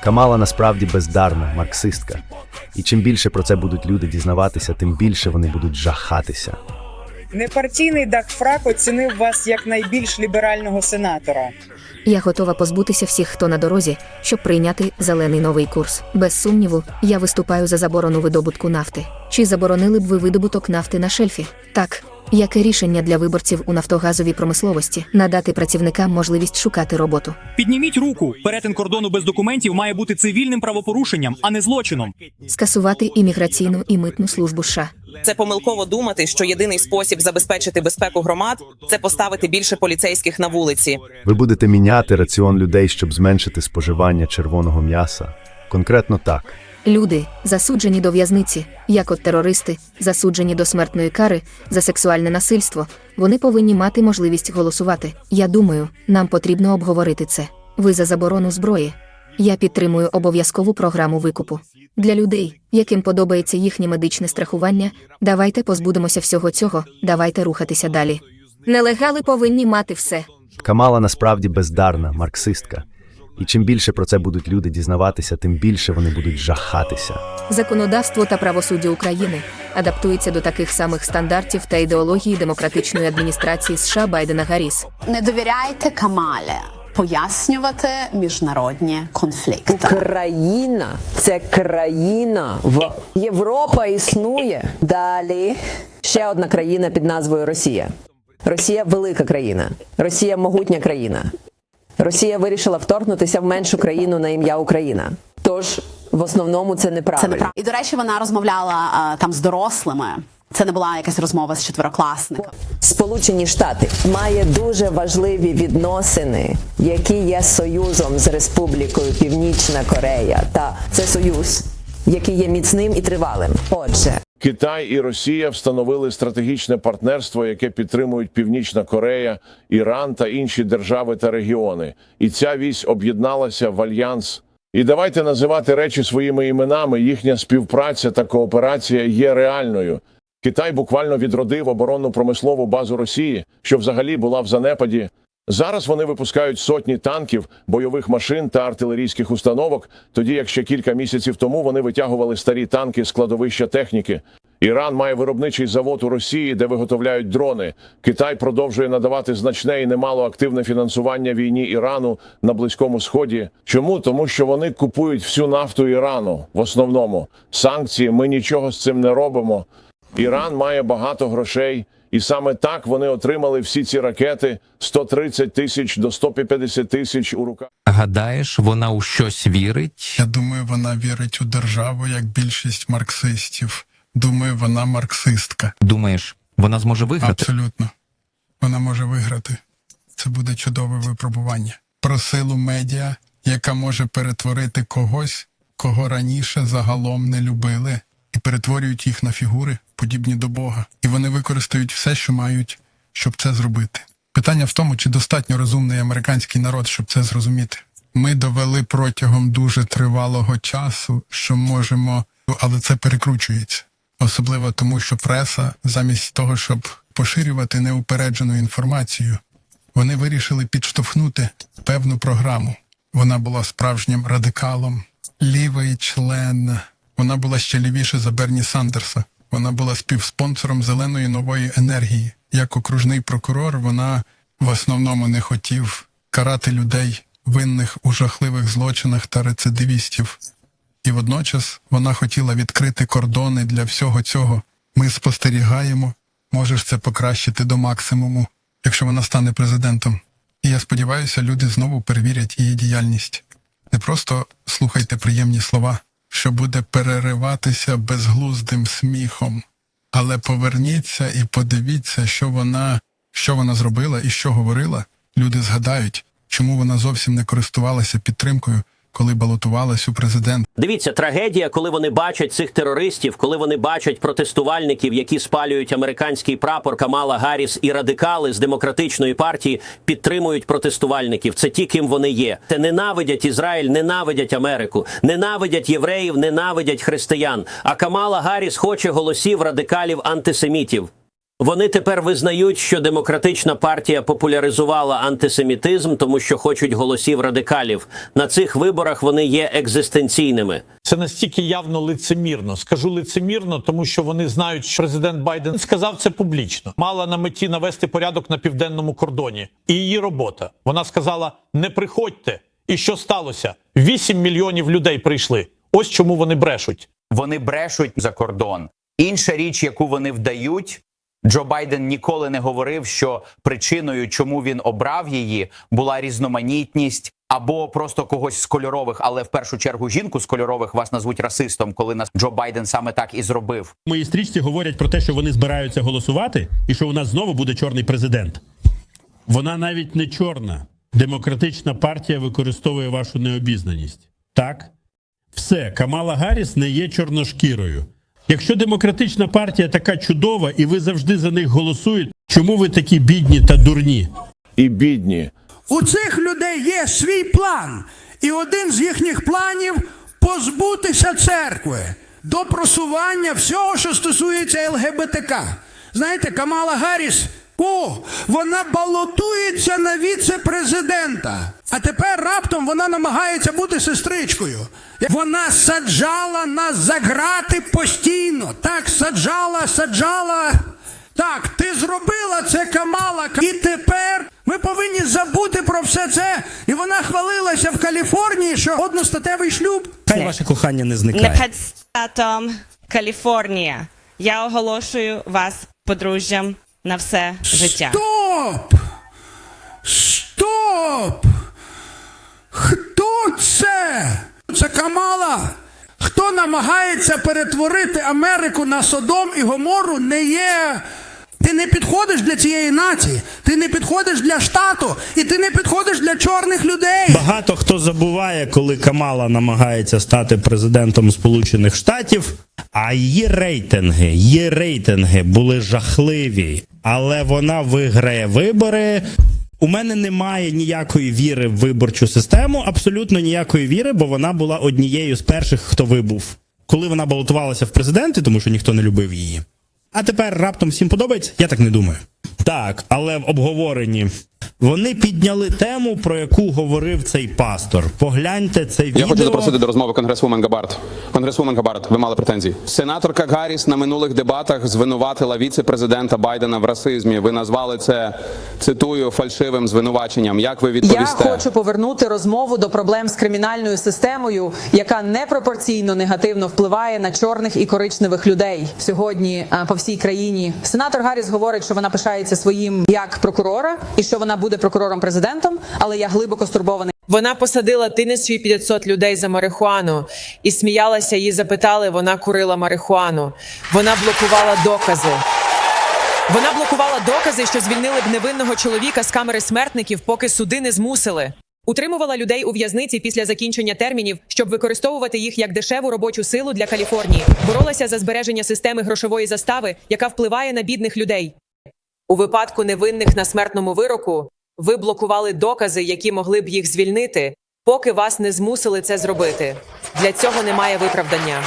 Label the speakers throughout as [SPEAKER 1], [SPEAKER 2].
[SPEAKER 1] Камала насправді бездарна, марксистка. І чим більше про це будуть люди дізнаватися, тим більше вони будуть жахатися.
[SPEAKER 2] Непартійний Даг Фрак оцінив вас як найбільш ліберального сенатора.
[SPEAKER 3] Я готова позбутися всіх, хто на дорозі, щоб прийняти зелений новий курс. Без сумніву, я виступаю за заборону видобутку нафти. Чи заборонили б ви видобуток нафти на шельфі? Так. Яке рішення для виборців у нафтогазовій промисловості надати працівникам можливість шукати роботу?
[SPEAKER 4] Підніміть руку. Перетин кордону без документів має бути цивільним правопорушенням, а не злочином.
[SPEAKER 3] Скасувати імміграційну і митну службу США.
[SPEAKER 5] Це помилково думати, що єдиний спосіб забезпечити безпеку громад це поставити більше поліцейських на вулиці.
[SPEAKER 1] Ви будете міняти раціон людей, щоб зменшити споживання червоного м'яса. Конкретно так.
[SPEAKER 3] Люди, засуджені до в'язниці, як от терористи, засуджені до смертної кари за сексуальне насильство, вони повинні мати можливість голосувати. Я думаю, нам потрібно обговорити це. Ви за заборону зброї. Я підтримую обов'язкову програму викупу. Для людей, яким подобається їхнє медичне страхування, давайте позбудемося всього цього, давайте рухатися далі. Нелегали повинні мати все.
[SPEAKER 1] Камала насправді бездарна, марксистка. І чим більше про це будуть люди дізнаватися, тим більше вони будуть жахатися.
[SPEAKER 3] Законодавство та правосуддя України адаптується до таких самих стандартів та ідеології демократичної адміністрації США Байдена Гарріс.
[SPEAKER 6] Не довіряйте Камалі пояснювати міжнародні конфлікти.
[SPEAKER 7] Україна це країна. В Європа існує. Далі ще одна країна під назвою Росія. Росія велика країна. Росія могутня країна. Росія вирішила вторгнутися в меншу країну на ім'я Україна. Тож в основному це неправильно.
[SPEAKER 6] Це неправда. І до речі, вона розмовляла е, там з дорослими. Це не була якась розмова з четверокласником.
[SPEAKER 7] Сполучені Штати має дуже важливі відносини, які є союзом з Республікою Північна Корея. Та це союз, який є міцним і тривалим. Отже,
[SPEAKER 8] Китай і Росія встановили стратегічне партнерство, яке підтримують Північна Корея, Іран та інші держави та регіони. І ця вісь об'єдналася в альянс. І давайте називати речі своїми іменами. Їхня співпраця та кооперація є реальною. Китай буквально відродив оборонну промислову базу Росії, що взагалі була в занепаді. Зараз вони випускають сотні танків, бойових машин та артилерійських установок, тоді як ще кілька місяців тому вони витягували старі танки з складовища техніки. Іран має виробничий завод у Росії, де виготовляють дрони. Китай продовжує надавати значне і немало активне фінансування війні Ірану на Близькому Сході. Чому? Тому що вони купують всю нафту Ірану в основному. Санкції ми нічого з цим не робимо. Іран має багато грошей, і саме так вони отримали всі ці ракети 130 тисяч до 150 тисяч у руках.
[SPEAKER 9] Гадаєш, вона у щось вірить?
[SPEAKER 10] Я думаю, вона вірить у державу, як більшість марксистів. Думаю, вона марксистка.
[SPEAKER 9] Думаєш, вона зможе виграти?
[SPEAKER 10] Абсолютно. Вона може виграти. Це буде чудове випробування. Про силу медіа, яка може перетворити когось, кого раніше загалом не любили, і перетворюють їх на фігури, подібні до Бога. І вони використають все, що мають, щоб це зробити. Питання в тому, чи достатньо розумний американський народ, щоб це зрозуміти. Ми довели протягом дуже тривалого часу, що можемо, але це перекручується. Особливо тому, що преса, замість того, щоб поширювати неупереджену інформацію, вони вирішили підштовхнути певну програму. Вона була справжнім радикалом, лівий член. Вона була ще лівіше за Берні Сандерса. Вона була співспонсором зеленої нової енергії. Як окружний прокурор, вона в основному не хотів карати людей, винних у жахливих злочинах та рецидивістів. І водночас вона хотіла відкрити кордони для всього цього. Ми спостерігаємо, можеш це покращити до максимуму, якщо вона стане президентом. І я сподіваюся, люди знову перевірять її діяльність. Не просто слухайте приємні слова, що буде перериватися безглуздим сміхом, але поверніться і подивіться, що вона, що вона зробила і що говорила. Люди згадають, чому вона зовсім не користувалася підтримкою, коли балотувалась у президент.
[SPEAKER 11] Дивіться, трагедія, коли вони бачать цих терористів, коли вони бачать протестувальників, які спалюють американський прапор Камала Гарріс і радикали з демократичної партії підтримують протестувальників. Це ті, ким вони є. Це ненавидять Ізраїль, ненавидять Америку, ненавидять євреїв, ненавидять християн. А Камала Гарріс хоче голосів радикалів антисемітів. Вони тепер визнають, що демократична партія популяризувала антисемітизм, тому що хочуть голосів радикалів. На цих виборах вони є екзистенційними.
[SPEAKER 12] Це настільки явно лицемірно. Скажу лицемірно, тому що вони знають, що президент Байден сказав це публічно. Мала на меті навести порядок на південному кордоні. І її робота. Вона сказала: не приходьте. І що сталося? 8 мільйонів людей прийшли. Ось чому вони брешуть.
[SPEAKER 13] Вони брешуть за кордон. Інша річ, яку вони вдають. Джо Байден ніколи не говорив, що причиною, чому він обрав її, була різноманітність або просто когось з кольорових, але в першу чергу жінку з кольорових вас назвуть расистом, коли нас Джо Байден саме так і зробив.
[SPEAKER 14] В моїй стрічці говорять про те, що вони збираються голосувати, і що у нас знову буде чорний президент. Вона навіть не чорна. Демократична партія використовує вашу необізнаність. Так? Все, Камала Гарріс не є чорношкірою. Якщо демократична партія така чудова, і ви завжди за них голосуєте, чому ви такі бідні та дурні?
[SPEAKER 8] І бідні.
[SPEAKER 15] У цих людей є свій план, і один з їхніх планів позбутися церкви до просування всього, що стосується ЛГБТК. Знаєте, Камала Гарріс, о, вона балотується на віце-президента. А тепер раптом вона намагається бути сестричкою. Вона саджала нас за грати постійно. Так, саджала, саджала. Так, ти зробила це Камала. І тепер ми повинні забути про все це. І вона хвалилася в Каліфорнії, що одностатевий шлюб.
[SPEAKER 14] Хай ваше кохання не
[SPEAKER 16] Не під штатом Каліфорнія. Я оголошую вас подружжям на все життя.
[SPEAKER 15] Стоп! Стоп! Хто це? Це Камала. Хто намагається перетворити Америку на Содом і Гомору, не є. Ти не підходиш для цієї нації, ти не підходиш для штату, і ти не підходиш для чорних людей.
[SPEAKER 14] Багато хто забуває, коли Камала намагається стати президентом Сполучених Штатів, а її рейтинги, її рейтинги були жахливі, але вона виграє вибори. У мене немає ніякої віри в виборчу систему, абсолютно ніякої віри, бо вона була однією з перших, хто вибув, коли вона балотувалася в президенти, тому що ніхто не любив її. А тепер раптом всім подобається? Я так не думаю. Так, але в обговоренні вони підняли тему, про яку говорив цей пастор. Погляньте це відео.
[SPEAKER 17] Я хочу запросити до розмови конгресвумен Габард. Конгресвумен Габард, ви мали претензії. Сенаторка Гарріс на минулих дебатах звинуватила віце-президента Байдена в расизмі. Ви назвали це цитую фальшивим звинуваченням. Як ви відповісте?
[SPEAKER 18] Я хочу повернути розмову до проблем з кримінальною системою, яка непропорційно негативно впливає на чорних і коричневих людей сьогодні а, по всій країні. Сенатор Гарріс говорить, що вона пишається своїм як прокурора і що вона буде прокурором президентом, але я глибоко стурбований.
[SPEAKER 19] Вона посадила 1500 людей за марихуану і сміялася. Її запитали. Вона курила марихуану. Вона блокувала докази. Вона блокувала докази, що звільнили б невинного чоловіка з камери смертників, поки суди не змусили. Утримувала людей у в'язниці після закінчення термінів, щоб використовувати їх як дешеву робочу силу для Каліфорнії. Боролася за збереження системи грошової застави, яка впливає на бідних людей. У випадку невинних на смертному вироку ви блокували докази, які могли б їх звільнити, поки вас не змусили це зробити. Для цього немає виправдання.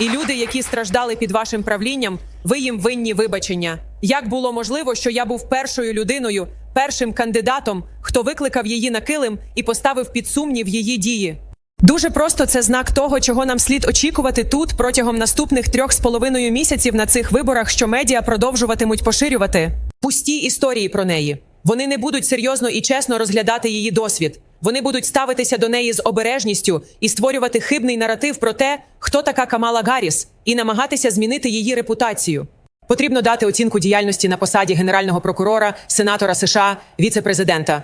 [SPEAKER 19] І люди, які страждали під вашим правлінням, ви їм винні вибачення. Як було можливо, що я був першою людиною, першим кандидатом, хто викликав її на килим і поставив під сумнів її дії? Дуже просто це знак того, чого нам слід очікувати тут протягом наступних трьох з половиною місяців на цих виборах, що медіа продовжуватимуть поширювати пусті історії про неї. Вони не будуть серйозно і чесно розглядати її досвід. Вони будуть ставитися до неї з обережністю і створювати хибний наратив про те, хто така Камала Гарріс, і намагатися змінити її репутацію. Потрібно дати оцінку діяльності на посаді генерального прокурора, сенатора США, віце-президента.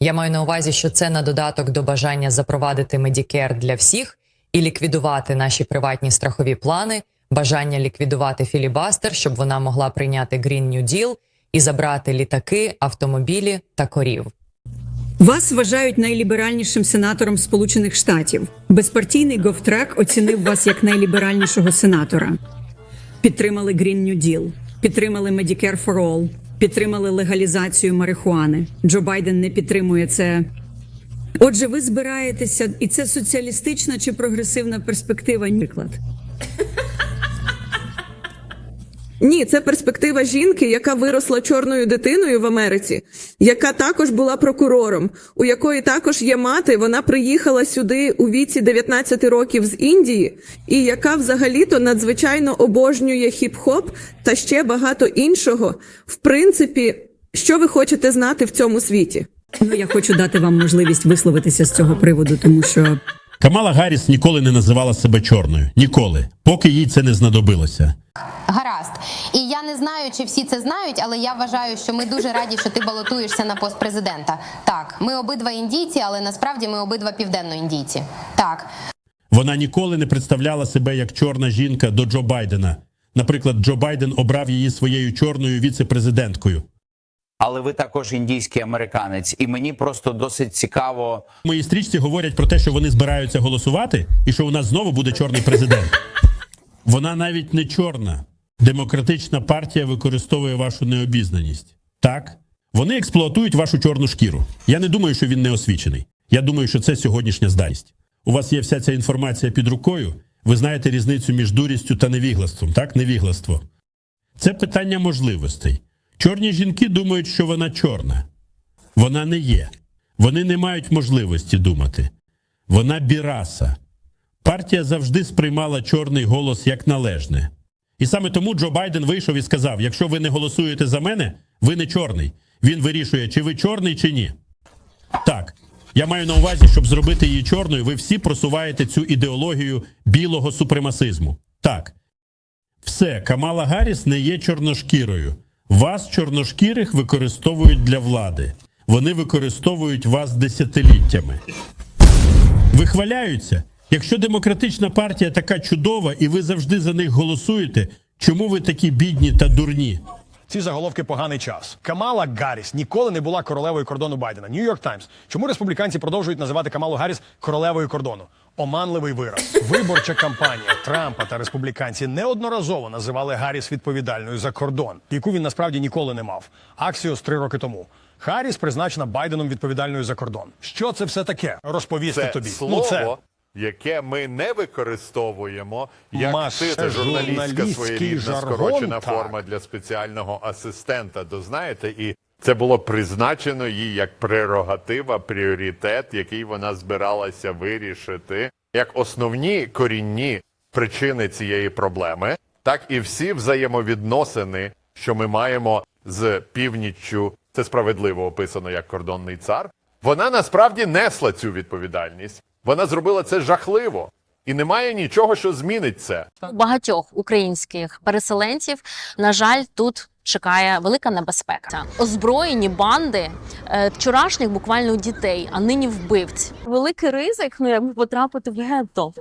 [SPEAKER 20] Я маю на увазі, що це на додаток до бажання запровадити Medicare для всіх і ліквідувати наші приватні страхові плани, бажання ліквідувати філібастер, щоб вона могла прийняти Green New Deal і забрати літаки, автомобілі та корів.
[SPEAKER 21] Вас вважають найліберальнішим сенатором Сполучених Штатів. Безпартійний Говтрак оцінив вас як найліберальнішого сенатора. Підтримали Green New Deal, підтримали Medicare for All, підтримали легалізацію марихуани. Джо Байден не підтримує це. Отже, ви збираєтеся, і це соціалістична чи прогресивна перспектива? Приклад.
[SPEAKER 22] Ні, це перспектива жінки, яка виросла чорною дитиною в Америці, яка також була прокурором, у якої також є мати. Вона приїхала сюди у віці 19 років з Індії, і яка взагалі-то надзвичайно обожнює хіп-хоп та ще багато іншого. В принципі, що ви хочете знати в цьому світі?
[SPEAKER 21] Ну я хочу дати вам можливість висловитися з цього приводу, тому що
[SPEAKER 14] Камала Гарріс ніколи не називала себе чорною. Ніколи, поки їй це не знадобилося.
[SPEAKER 23] Гаразд. І я не знаю, чи всі це знають, але я вважаю, що ми дуже раді, що ти балотуєшся на пост президента. Так, ми обидва індійці, але насправді ми обидва південноіндійці. Так.
[SPEAKER 14] Вона ніколи не представляла себе як чорна жінка до Джо Байдена. Наприклад, Джо Байден обрав її своєю чорною віце-президенткою.
[SPEAKER 13] Але ви також індійський американець, і мені просто досить цікаво.
[SPEAKER 14] В моїй стрічці говорять про те, що вони збираються голосувати, і що у нас знову буде чорний президент. Вона навіть не чорна. Демократична партія використовує вашу необізнаність. Так, вони експлуатують вашу чорну шкіру. Я не думаю, що він не освічений. Я думаю, що це сьогоднішня здатність. У вас є вся ця інформація під рукою. Ви знаєте різницю між дурістю та невіглаством, так? Невігластво. Це питання можливостей. Чорні жінки думають, що вона чорна. Вона не є. Вони не мають можливості думати. Вона біраса. Партія завжди сприймала чорний голос як належне. І саме тому Джо Байден вийшов і сказав: якщо ви не голосуєте за мене, ви не чорний. Він вирішує, чи ви чорний, чи ні. Так. Я маю на увазі, щоб зробити її чорною, ви всі просуваєте цю ідеологію білого супремасизму. Так. Все, Камала Гарріс не є чорношкірою. Вас, чорношкірих, використовують для влади. Вони використовують вас десятиліттями. Вихваляються. Якщо демократична партія така чудова і ви завжди за них голосуєте, чому ви такі бідні та дурні?
[SPEAKER 24] Ці заголовки поганий час. Камала Гарріс ніколи не була королевою кордону Байдена. Нью-Йорк Таймс. Чому республіканці продовжують називати Камалу Гарріс королевою кордону? Оманливий вираз. Виборча кампанія Трампа та республіканці неодноразово називали Гарріс відповідальною за кордон, яку він насправді ніколи не мав. Аксіос три роки тому. Харріс призначена Байденом відповідальною за кордон. Що це все таке? Розповісти
[SPEAKER 25] Це
[SPEAKER 24] тобі.
[SPEAKER 25] слово,
[SPEAKER 24] Ну це
[SPEAKER 25] яке ми не використовуємо, як
[SPEAKER 24] Маше
[SPEAKER 25] ти, це журналістська своєрідна скорочена
[SPEAKER 24] так.
[SPEAKER 25] форма для спеціального асистента. То знаєте, і це було призначено їй як прерогатива, пріоритет, який вона збиралася вирішити, як основні корінні причини цієї проблеми, так і всі взаємовідносини, що ми маємо з північчю. Це справедливо описано як кордонний цар. Вона насправді несла цю відповідальність. Вона зробила це жахливо, і немає нічого, що змінить це.
[SPEAKER 26] У багатьох українських переселенців, на жаль, тут чекає велика небезпека. Озброєні банди е, вчорашніх буквально дітей, а нині вбивць. Великий ризик, ну якби потрапити в гетто.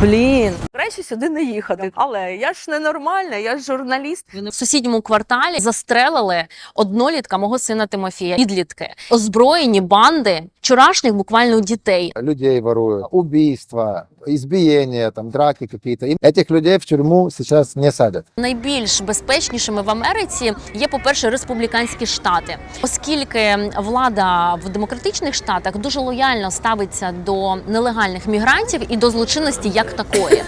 [SPEAKER 26] Блін, краще сюди не їхати. Але я ж ненормальна, я ж журналіст. В сусідньому кварталі застрелили однолітка мого сина Тимофія. Підлітки, озброєні банди вчорашніх буквально дітей.
[SPEAKER 27] людей воруют, убийства, избиения, там, драки какие-то. И этих людей в тюрьму сейчас не садят.
[SPEAKER 26] Найбільш безпечнішими в Америці є, по-перше, республіканські штати, оскільки влада в демократичних штатах дуже лояльно ставиться до нелегальних мігрантів і до злочинності як такої.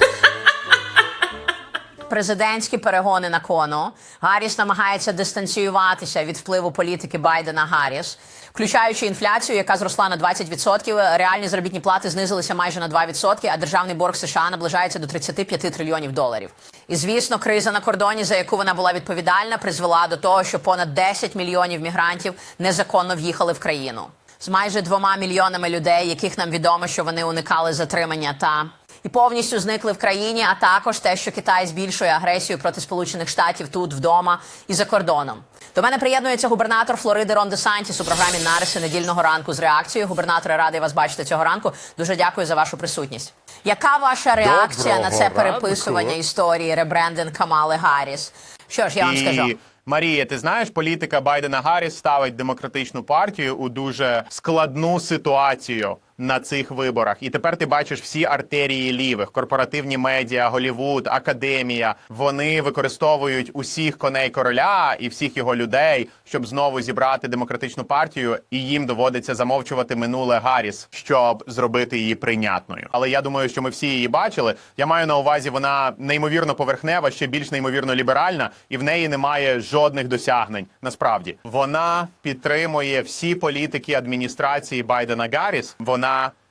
[SPEAKER 28] Президентські перегони на кону. Гарріс намагається дистанціюватися від впливу політики Байдена Гарріс, включаючи інфляцію, яка зросла на 20%, реальні заробітні плати знизилися майже на 2%, а державний борг США наближається до 35 трильйонів доларів. І звісно, криза на кордоні, за яку вона була відповідальна, призвела до того, що понад 10 мільйонів мігрантів незаконно в'їхали в країну. З майже двома мільйонами людей, яких нам відомо, що вони уникали затримання та і повністю зникли в країні, а також те, що Китай збільшує агресію проти Сполучених Штатів тут вдома і за кордоном. До мене приєднується губернатор Флориди Рон Де Сантіс у програмі Нариси недільного ранку з реакцією. Губернаторе, радий вас бачити цього ранку. Дуже дякую за вашу присутність. Яка ваша реакція на це
[SPEAKER 29] Доброго
[SPEAKER 28] переписування
[SPEAKER 29] ранку.
[SPEAKER 28] історії ребрендинг Камали Гарріс? Що ж я вам скажу?
[SPEAKER 29] Марія, ти знаєш, політика Байдена Гарріс ставить демократичну партію у дуже складну ситуацію.
[SPEAKER 30] На цих виборах. І тепер ти бачиш всі артерії лівих, корпоративні медіа, Голівуд, академія. Вони використовують усіх коней короля і всіх його людей, щоб знову зібрати демократичну партію, і їм доводиться замовчувати минуле Гарріс, щоб зробити її прийнятною. Але я думаю, що ми всі її бачили. Я маю на увазі, вона неймовірно поверхнева, ще більш неймовірно ліберальна, і в неї немає жодних досягнень. Насправді вона підтримує всі політики адміністрації Байдена Гарріс. Вона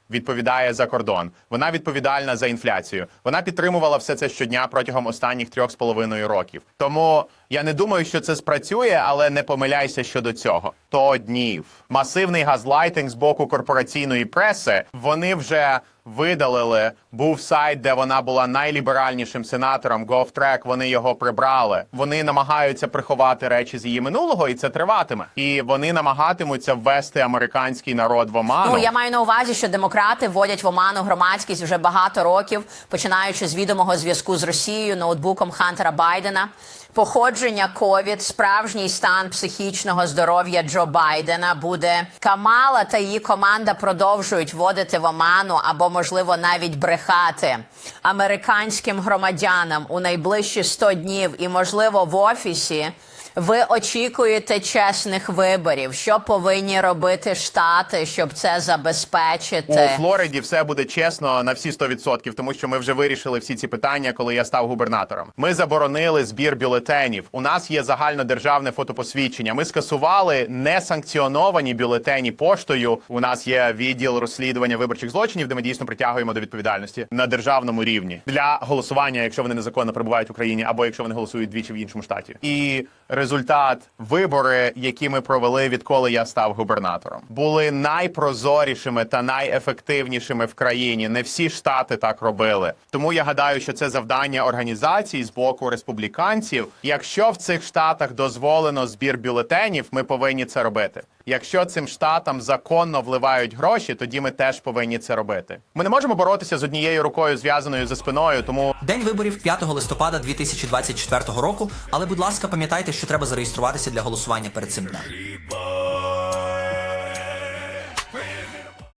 [SPEAKER 30] відповідає за кордон. Вона відповідальна за інфляцію. Вона підтримувала все це щодня протягом останніх трьох з половиною років. Тому я не думаю, що це спрацює, але не помиляйся щодо цього. То днів масивний газлайтинг з боку корпораційної преси. Вони вже видалили. Був сайт, де вона була найліберальнішим сенатором. GovTrack, Вони його прибрали. Вони намагаються приховати речі з її минулого, і це триватиме. І вони намагатимуться ввести американський народ в оману.
[SPEAKER 28] Ну я маю на увазі, що демократи вводять в оману громадськість вже багато років, починаючи з відомого зв'язку з Росією, ноутбуком Хантера Байдена. Походження ковід, справжній стан психічного здоров'я Джо Байдена буде Камала та її команда продовжують вводити в оману або, можливо, навіть брехати американським громадянам у найближчі 100 днів, і можливо в офісі. Ви очікуєте чесних виборів. Що повинні робити штати, щоб це забезпечити?
[SPEAKER 30] У Флориді все буде чесно на всі 100%, тому що ми вже вирішили всі ці питання, коли я став губернатором. Ми заборонили збір бюлетенів. У нас є загальнодержавне фотопосвідчення. Ми скасували несанкціоновані бюлетені поштою. У нас є відділ розслідування виборчих злочинів, де ми дійсно притягуємо до відповідальності на державному рівні для голосування, якщо вони незаконно перебувають в Україні, або якщо вони голосують двічі в іншому штаті. І результат вибори, які ми провели, відколи я став губернатором, були найпрозорішими та найефективнішими в країні. Не всі штати так робили. Тому я гадаю, що це завдання організації з боку республіканців. Якщо в цих штатах дозволено збір бюлетенів, ми повинні це робити. Якщо цим штатам законно вливають гроші, тоді ми теж повинні це робити. Ми не можемо боротися з однією рукою зв'язаною за спиною, тому
[SPEAKER 31] День виборів 5 листопада 2024 року. Але, будь ласка, пам'ятайте, що треба зареєструватися для голосування перед цим днем.